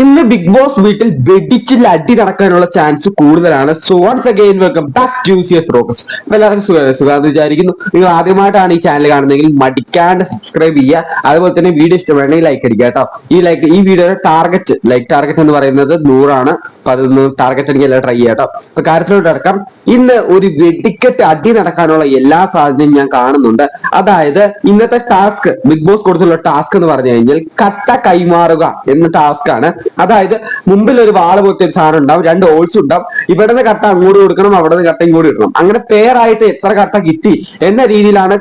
ഇന്ന് big boss വീട്ടിൽ വെടിച്ചിൽ അടി നടക്കാനുള്ള ചാൻസ് കൂടുതലാണ്. So once again welcome back to സിയസ് റോക്കസ് എല്ലാവർക്കും സുഖം സുഖം വിചാരിക്കുന്നു. നിങ്ങൾ ആദ്യമായിട്ടാണ് ഈ ചാനൽ കാണുന്നതെങ്കിൽ മടിക്കാണ്ട് സബ്സ്ക്രൈബ് ചെയ്യുക. അതുപോലെ തന്നെ വീഡിയോ ഇഷ്ടമാണെങ്കിൽ ലൈക്ക് അടിക്കുക കേട്ടോ. ഈ ലൈക്ക് ഈ വീഡിയോയുടെ ടാർഗറ്റ് ലൈക്ക് ടാർഗറ്റ് എന്ന് പറയുന്നത് നൂറാണ്. അപ്പൊ അതൊന്ന് ടാർഗറ്റ് എല്ലാം ട്രൈ ചെയ്യാട്ടോ അപ്പൊ കാര്യത്തിലോട്ട് ഇറക്കാം ഇന്ന് ഒരു വെടിക്കെട്ട് അടി നടക്കാനുള്ള എല്ലാ സാധ്യതയും ഞാൻ കാണുന്നുണ്ട്. അതായത് ഇന്നത്തെ ടാസ്ക് ബിഗ് ബോസ് കൊടുത്തുള്ള ടാസ്ക് എന്ന് പറഞ്ഞു കഴിഞ്ഞാൽ കട്ട കൈമാറുക എന്ന ടാസ്ക് ആണ്. അതായത് മുമ്പിൽ ഒരു വാൾ പോലത്തെ ഒരു സാധനം ഉണ്ടാവും രണ്ട് ഓൾസ് ഉണ്ടാവും. ഇവിടുന്ന് കട്ട അങ്ങോട്ട് കൊടുക്കണം അവിടെ നിന്ന് കട്ട ഇങ്ങോട്ട് കിട്ടണം അങ്ങനെ പെയറായിട്ട് എത്ര കട്ട കിട്ടി എന്ന രീതിയിലാണ്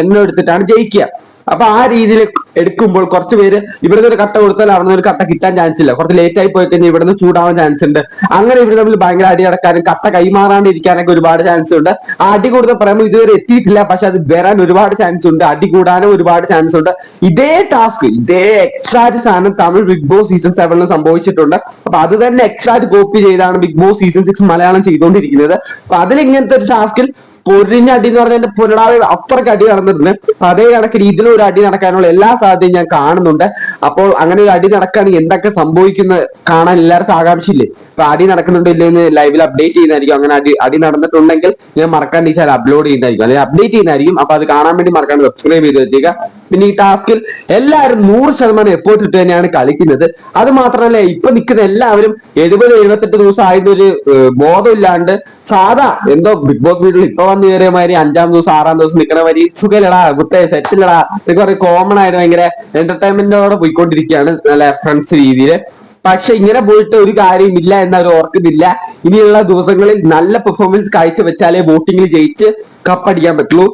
എണ്ണം എടുത്തിട്ടാണ് ജയിക്കുക. അപ്പൊ ആ രീതിയിൽ എടുക്കുമ്പോൾ കുറച്ച് പേര് ഇവിടുന്ന് ഒരു കട്ട കൊടുത്താൽ അവിടെ നിന്ന് ഒരു കട്ട കിട്ടാൻ ചാൻസ് ഇല്ല. കുറച്ച് ലേറ്റ് ആയി പോയി കഴിഞ്ഞാൽ ഇവിടുന്ന് ചൂടാവാൻ ചാൻസ് ഉണ്ട്. അങ്ങനെ ഇവർ തമ്മിൽ ഭയങ്കര അടി നടക്കാനും കട്ട കൈമാറാണ്ട് ഇരിക്കാനൊക്കെ ഒരുപാട് ചാൻസ് ഉണ്ട്. ആ അടി കൂടുതൽ പറയുമ്പോൾ ഇതുവരെ എത്തിയിട്ടില്ല. പക്ഷെ അത് വരാൻ ഒരുപാട് ചാൻസ് ഉണ്ട്. അടി കൂടാനും ഒരുപാട് ചാൻസ് ഉണ്ട്. ഇതേ ടാസ്ക് ഇതേ എക്സാറ്റ് സാധനം തമിഴ് ബിഗ് ബോസ് സീസൺ സെവനിൽ സംഭവിച്ചിട്ടുണ്ട്. അപ്പൊ അത് തന്നെ എക്സാറ്റ് കോപ്പി ചെയ്താണ് Bigg Boss season six Malayalam ചെയ്തുകൊണ്ടിരിക്കുന്നത്. അപ്പൊ അതിൽ ഇങ്ങനത്തെ ഒരു ടാസ്കിൽ പൊരിഞ്ഞ അടി എന്ന് പറഞ്ഞാൽ പൊരിടാതെ അപ്പുറക്ക് അടി നടന്നിരുന്നു അതേ കണക്കിന് ഇതിലും ഒരു അടി നടക്കാനുള്ള എല്ലാ സാധ്യതയും ഞാൻ കാണുന്നുണ്ട്. അപ്പോൾ അങ്ങനെ ഒരു അടി നടക്കുകയാണെങ്കിൽ എന്തൊക്കെ സംഭവിക്കുന്നത് കാണാൻ എല്ലാവർക്കും ആകാംക്ഷയില്ലേ? അപ്പൊ അടി നടക്കുന്നുണ്ടോ ഇല്ലെന്ന് ലൈവിൽ അപ്ഡേറ്റ് ചെയ്യുന്നതായിരിക്കും. അങ്ങനെ അടി അടി നടന്നിട്ടുണ്ടെങ്കിൽ ഞാൻ മറക്കാണ്ടിച്ചാൽ അപ്ലോഡ് ചെയ്യുന്നതായിരിക്കും. അല്ലെങ്കിൽ അപ്ഡേറ്റ് ചെയ്യുന്നതായിരിക്കും. അപ്പൊ അത് കാണാൻ വേണ്ടി മറക്കാണ്ട് സബ്സ്ക്രൈബ് ചെയ്ത് വെച്ചേക്കുക പിന്നെ ഈ ടാസ്കിൽ എല്ലാവരും നൂറ് ശതമാനം എഫേർട്ട് ഇട്ട് തന്നെയാണ് കളിക്കുന്നത്. അത് മാത്രമല്ല ഇപ്പൊ നിൽക്കുന്ന എല്ലാവരും എഴുപത് എഴുപത്തെട്ട് ദിവസം ആയതൊരു ബോധമില്ലാണ്ട് സാധാ എന്തോ ബിഗ് ബോസ് വീട്ടിൽ ഇപ്പൊ വന്നു കയറിയ മാതിരി അഞ്ചാം ദിവസം ആറാം ദിവസം നിൽക്കണ മാതിരി സുഖലടാ കുത്തേ സെറ്റിലടാ കുറെ കോമൺ ആയിട്ട് ഭയങ്കര എന്റർടൈൻമെന്റോടെ പോയിക്കൊണ്ടിരിക്കുകയാണ് നല്ല ഫ്രണ്ട്സ് രീതിയിൽ പക്ഷെ ഇങ്ങനെ പോയിട്ട് ഒരു കാര്യമില്ല എന്ന് അവർ ഓർക്കുന്നില്ല. ഇനിയുള്ള ദിവസങ്ങളിൽ നല്ല പെർഫോമൻസ് കാഴ്ചവെച്ചാലേ വോട്ടിങ്ങിൽ ജയിച്ച് കപ്പടിക്കാൻ പറ്റുള്ളൂ.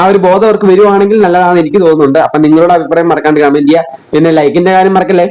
ആ ഒരു ബോധം അവർക്ക് വരുവാണെങ്കിൽ നല്ലതാണെന്ന് എനിക്ക് തോന്നുന്നുണ്ട്. അപ്പൊ നിങ്ങളുടെ അഭിപ്രായം മറക്കാണ്ട് കമന്റ് ചെയ്യുക. പിന്നെ ലൈക്കിന്റെ കാര്യം മറക്കല്ലേ?